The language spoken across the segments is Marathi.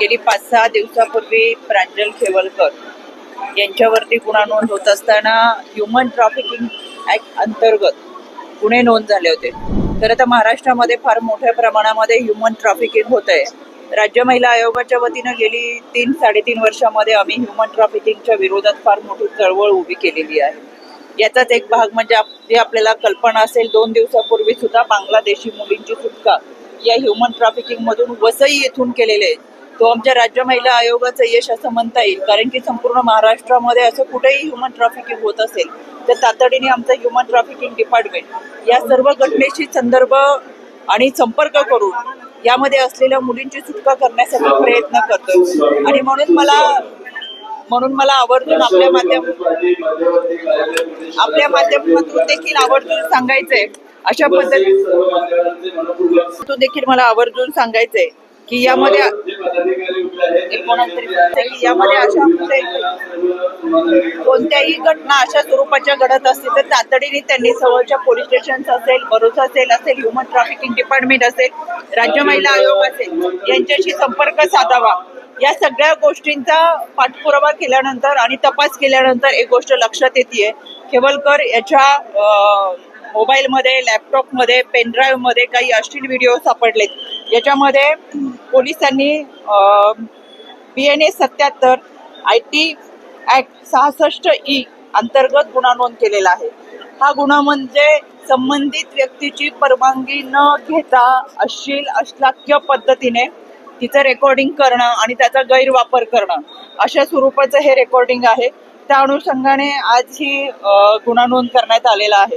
गेली पाच सहा दिवसापूर्वी प्रांजल खेवलकर यांच्यावरती गुन्हा नोंद होत असताना ह्युमन ट्रॅफिकिंग ऍक्ट अंतर्गत गुन्हे नोंद झाले होते. तर आता महाराष्ट्रामध्ये फार मोठ्या प्रमाणामध्ये ह्युमन ट्रॅफिकिंग होत आहे. राज्य महिला आयोगाच्या वतीनं गेली तीन साडेतीन वर्षामध्ये आम्ही ह्युमन ट्रॅफिकिंगच्या विरोधात फार मोठी चळवळ उभी केलेली आहे. याचाच एक भाग म्हणजे आप- जे आपल्याला कल्पना असेल दोन दिवसापूर्वी सुद्धा बांगलादेशी मुलींची सुटका या ह्युमन ट्रॅफिकिंग मधून वसई येथून केलेले आहे. तो आमच्या राज्य महिला आयोगाचं यश असं म्हणता येईल. कारण की संपूर्ण महाराष्ट्रामध्ये असं कुठेही ह्युमन ट्रॅफिकिंग होत असेल तर तातडीने आमचं ह्युमन ट्रॅफिकिंग डिपार्टमेंट या सर्व घटनेशी संदर्भ आणि संपर्क करून यामध्ये असलेल्या मुलींची सुटका करण्यासाठी प्रयत्न करतो आणि म्हणून मला म्हणून मला आवर्जून आपल्या माध्यम आपल्या माध्यमातून देखील आवर्जून सांगायचंय. अशा पद्धतीतून देखील मला आवर्जून सांगायचंय. की यामध्ये यामध्ये अशा कोणत्याही घटना अशा स्वरूपाच्या घडत असतील तर तातडीने त्यांनी जवळच्या पोलीस स्टेशन असेल भरोसा असेल असेल ह्युमन ट्रॅफिकिंग डिपार्टमेंट असेल राज्य महिला आयोग असेल यांच्याशी संपर्क साधावा. या सगळ्या गोष्टींचा पाठपुरावा केल्यानंतर आणि तपास केल्यानंतर एक गोष्ट लक्षात येते केवलकर याच्या मोबाईलमध्ये लॅपटॉपमध्ये पेनड्राईव्हमध्ये काही अश्लील व्हिडिओ सापडलेत. याच्यामध्ये पोलिसांनी बी एन ए सत्याहत्तर आय टी ॲक्ट सहासष्ट ई अंतर्गत गुन्हा नोंद केलेला आहे. हा गुन्हा म्हणजे संबंधित व्यक्तीची परवानगी न घेता अश्लील अश्लाक्य पद्धतीने तिचं रेकॉर्डिंग करणं आणि त्याचा गैरवापर करणं अशा स्वरूपाचं हे रेकॉर्डिंग आहे. त्या अनुषंगाने आज ही गुन्हा नोंद करण्यात आलेला आहे.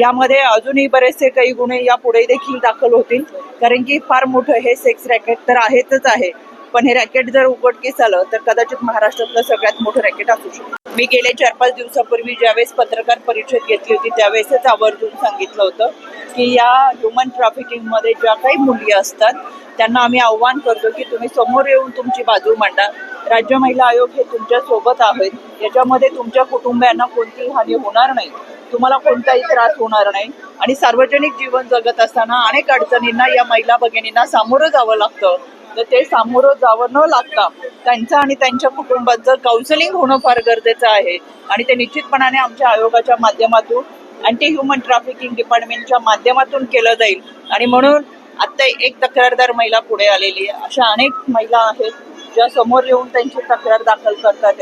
यामध्ये अजूनही बरेचसे काही गुन्हे यापुढे देखील दाखल होतील. कारण की फार मोठं हे सेक्स रॅकेट तर आहेतच आहे. पण हे रॅकेट जर उघडकीस आलं तर कदाचित महाराष्ट्रातलं सगळ्यात मोठं रॅकेट असू शकतं. मी गेले चार पाच दिवसापूर्वी ज्यावेळेस पत्रकार परिषद घेतली होती त्यावेळेसच आवर्जून सांगितलं होतं की या ह्युमन ट्रॅफिकिंगमध्ये ज्या काही मुली असतात त्यांना आम्ही आव्हान करतो की तुम्ही समोर येऊन तुमची बाजू मांडा. राज्य महिला आयोग हे तुमच्यासोबत आहेत. याच्यामध्ये तुमच्या कुटुंबियांना कोणतीही हानी होणार नाही. तुम्हाला कोणताही त्रास होणार नाही. आणि सार्वजनिक जीवन जगत असताना अनेक अडचणींना या महिला भगिनींना सामोरं जावं लागतं. तर ते सामोरं जावं न लागता त्यांचं आणि त्यांच्या कुटुंबाचं काउन्सिलिंग होणं फार गरजेचं आहे. आणि ते निश्चितपणाने आमच्या आयोगाच्या माध्यमातून अँटी ह्युमन ट्रॅफिकिंग डिपार्टमेंटच्या माध्यमातून केलं जाईल. आणि म्हणून आता एक तक्रारदार महिला पुढे आलेली आहे. अशा अनेक महिला आहेत. ज्या समोर येऊन त्यांची तक्रार दाखल करतात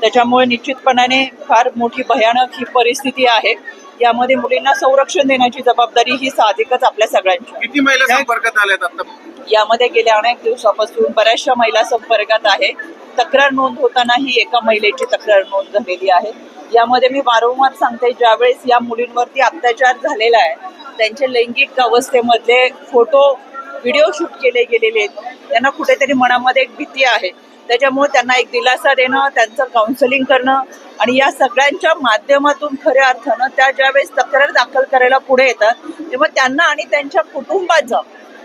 त्याच्यामुळे निश्चितपणाने फार मोठी भयानक ही परिस्थिती आहे. यामध्ये मुलींना संरक्षण देण्याची जबाबदारी ही साहजिकच आपल्या सगळ्यांची. किती महिला संपर्कात आल्यात आता? यामध्ये गेल्या अनेक दिवसापासून बऱ्याचशा महिला संपर्कात आहे. तक्रार नोंद होताना ही एका महिलेची तक्रार नोंद झालेली आहे. यामध्ये मी वारंवार सांगते ज्यावेळेस या मुलींवरती अत्याचार झालेला आहे त्यांचे लैंगिक अवस्थेमधले फोटो व्हिडिओ शूट केले गेलेले आहेत. त्यांना कुठेतरी मनामध्ये एक भीती आहे. त्याच्यामुळे त्यांना एक दिलासा देणं त्यांचं काउन्सिलिंग करणं आणि या सगळ्यांच्या माध्यमातून खऱ्या अर्थानं त्या ज्यावेळेस तक्रार दाखल करायला पुढे येतात तेव्हा त्यांना आणि त्यांच्या कुटुंबाचं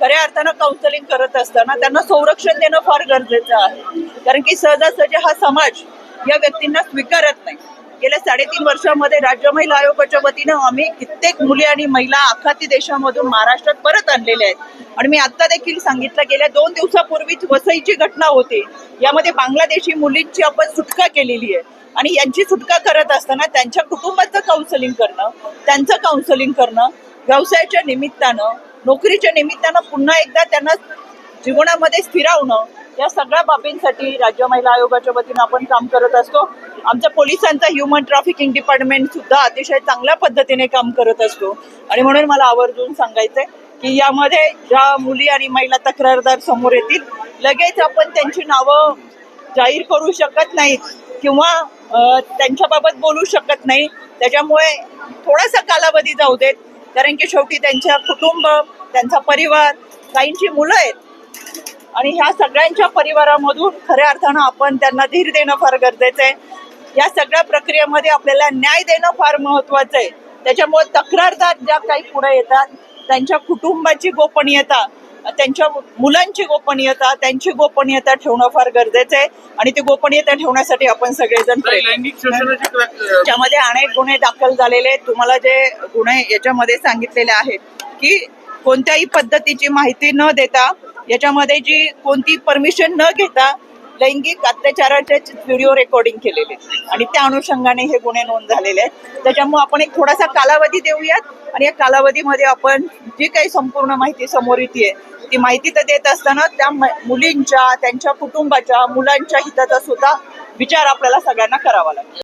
खऱ्या अर्थानं काउन्सिलिंग करत असताना त्यांना संरक्षण देणं फार गरजेचं आहे. कारण की सहजासहजी हा समाज या व्यक्तींना स्वीकारत नाही. गेल्या साडेतीन वर्षामध्ये राज्य महिला आयोगाच्या वतीनं आम्ही कित्येक मुली आणि महिला आखाती देशामधून महाराष्ट्रात परत आणलेल्या आहेत. आणि मी आता देखील सांगितलं गेल्या दोन दिवसापूर्वीच वसईची घटना होती. यामध्ये बांगलादेशी मुलींची आपण सुटका केलेली आहे. आणि यांची सुटका करत असताना त्यांच्या कुटुंबाचं काउन्सलिंग करणं त्यांचं काउन्सिलिंग करणं व्यवसायाच्या निमित्तानं नोकरीच्या निमित्तानं पुन्हा एकदा त्यांना जीवनामध्ये स्थिरावणं या सगळ्या बाबींसाठी राज्य महिला आयोगाच्या वतीनं आपण काम करत असतो. आमच्या पोलिसांचा ह्युमन ट्रॅफिकिंग डिपार्टमेंट सुद्धा अतिशय चांगल्या पद्धतीने काम करत असतो. आणि म्हणून मला आवर्जून सांगायचंय की यामध्ये ज्या मुली आणि महिला तक्रारदार समोर येतील लगेच आपण त्यांची नावं जाहीर करू शकत नाहीत किंवा त्यांच्याबाबत बोलू शकत नाही. त्याच्यामुळे थोडासा कालावधी जाऊ देत कारण की शेवटी त्यांच्या कुटुंब त्यांचा परिवार काहींची मुलं आहेत आणि ह्या सगळ्यांच्या परिवारामधून खऱ्या अर्थानं आपण त्यांना धीर देणं फार गरजेचं आहे. या सगळ्या प्रक्रियेमध्ये आपल्याला न्याय देणं फार महत्वाचं आहे. त्याच्यामुळे तक्रारदार ज्या काही पुढे येतात त्यांच्या कुटुंबाची गोपनीयता त्यांच्या मुलांची गोपनीयता त्यांची गोपनीयता ठेवणं फार गरजेचं आहे. आणि ती गोपनीयता ठेवण्यासाठी आपण सगळेजण त्याच्यामध्ये अनेक गुन्हे दाखल झालेले आहेत. तुम्हाला जे गुन्हे याच्यामध्ये सांगितलेले आहेत की कोणत्याही पद्धतीची माहिती न देता याच्यामध्ये जी कोणती परमिशन न घेता लैंगिक अत्याचाराचे व्हिडिओ रेकॉर्डिंग केलेले आणि त्या अनुषंगाने हे गुन्हे नोंद झालेले आहेत. त्याच्यामुळे आपण एक थोडासा कालावधी देऊयात आणि या कालावधीमध्ये आपण जी काही संपूर्ण माहिती समोर येते ती माहिती तर देत असताना त्या मुलींच्या त्यांच्या कुटुंबाच्या मुलांच्या हिताचा सुद्धा विचार आपल्याला सगळ्यांना करावा लागेल